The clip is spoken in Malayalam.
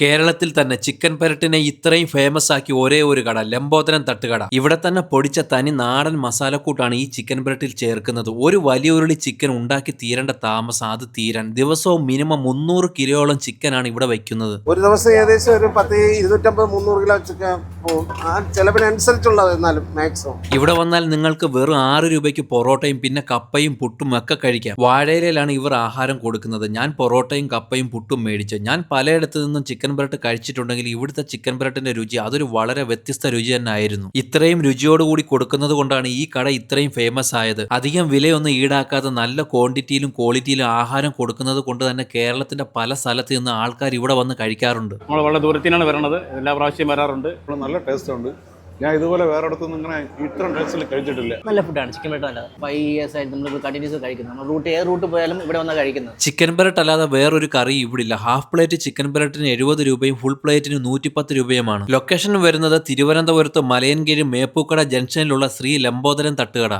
കേരളത്തിൽ തന്നെ ചിക്കൻ പെരട്ടിനെ ഇത്രയും ഫേമസ് ആക്കി ഒരേ ഒരു കട ലംബോദരം തട്ടുകട. ഇവിടെ തന്നെ പൊടിച്ച തനി നാടൻ മസാലക്കൂട്ടാണ് ഈ ചിക്കൻ പെരട്ടിൽ ചേർക്കുന്നത്. ഒരു വലിയ ഉരുളി ചിക്കൻ ഉണ്ടാക്കി തീരേണ്ട താമസം അത് തീരാൻ. ദിവസവും മിനിമം മുന്നൂറ് കിലോയോളം ചിക്കൻ ആണ് ഇവിടെ വയ്ക്കുന്നത്. ഒരു ദിവസം ഏകദേശം ഒരു പത്ത് ഇരുന്നൂറ്റമ്പത് മുന്നൂറ് കിലോ ചിക്കൻ ആ ചെലവിനനുസരിച്ചുള്ളത് എന്നാലും മാക്സിമം ഇവിടെ വന്നാൽ നിങ്ങൾക്ക് വെറും ആറ് രൂപയ്ക്ക് പൊറോട്ടയും പിന്നെ കപ്പയും പുട്ടും ഒക്കെ കഴിക്കാം. വാഴയിലാണ് ഇവർ ആഹാരം കൊടുക്കുന്നത്. ഞാൻ പൊറോട്ടയും കപ്പയും പുട്ടും മേടിച്ചു. ഞാൻ പലയിടത്തു നിന്നും ചിക്കൻ ബ്രട്ട് കഴിച്ചിട്ടുണ്ടെങ്കിൽ ഇവിടുത്തെ ചിക്കൻ ബ്രട്ടിന്റെ രുചി അതൊരു വളരെ വ്യത്യസ്ത രുചി തന്നെ ആയിരുന്നു. ഇത്രയും രുചിയോടുകൂടി കൊടുക്കുന്നത് കൊണ്ടാണ് ഈ കട ഇത്രയും ഫേമസ് ആയത്. അധികം വിലയൊന്നും ഈടാക്കാതെ നല്ല ക്വാണ്ടിറ്റിയിലും ക്വാളിറ്റിയിലും ആഹാരം കൊടുക്കുന്നത് കൊണ്ട് തന്നെ കേരളത്തിന്റെ പല സ്ഥലത്ത് നിന്ന് ആൾക്കാർ ഇവിടെ വന്ന് കഴിക്കാറുണ്ട്. നമ്മൾ വളരെ ദൂരത്തിനാണ് വരണത്. എല്ലാ പ്രാവശ്യം വരാറുണ്ട്. നല്ല ടേസ്റ്റ് ഉണ്ട്. ഞാൻ ഇതുപോലെ വേറെ ഇടത്തുനിന്ന് ഇങ്ങനെ ഇത്രയും ടേസ്റ്റിൽ കഴിച്ചിട്ടില്ല. നല്ല ഫുഡാണ് ചിക്കൻ ബ്രട്ട് നല്ലത്. ഫൈവ് ഇയേഴ്സ് ആയിട്ട് നമ്മൾ കണ്ടിന്യൂസ് കഴിക്കുന്നത് നമ്മൾ റൂട്ട് ഏത് റൂട്ട് പോയാലും ഇവിടെ വന്നാൽ കഴിക്കുന്നത്. ചിക്കൻ ബ്രട്ട് അല്ലാതെ വേറൊരു കറി ഇവിടെ ഇല്ല ഹാഫ് പ്ലേറ്റ് ചിക്കൻ ബ്രട്ടിന് എഴുപത് രൂപയും ഫുൾ പ്ലേറ്റിന് നൂറ്റിപ്പത്ത് രൂപയുമാണ്. ലൊക്കേഷൻ വരുന്നത് തിരുവനന്തപുരത്ത് മലയൻകീഴ് മേപ്പൂക്കട ജംഗ്ഷനിലുള്ള ശ്രീ ലംബോദരൻ തട്ടുകട.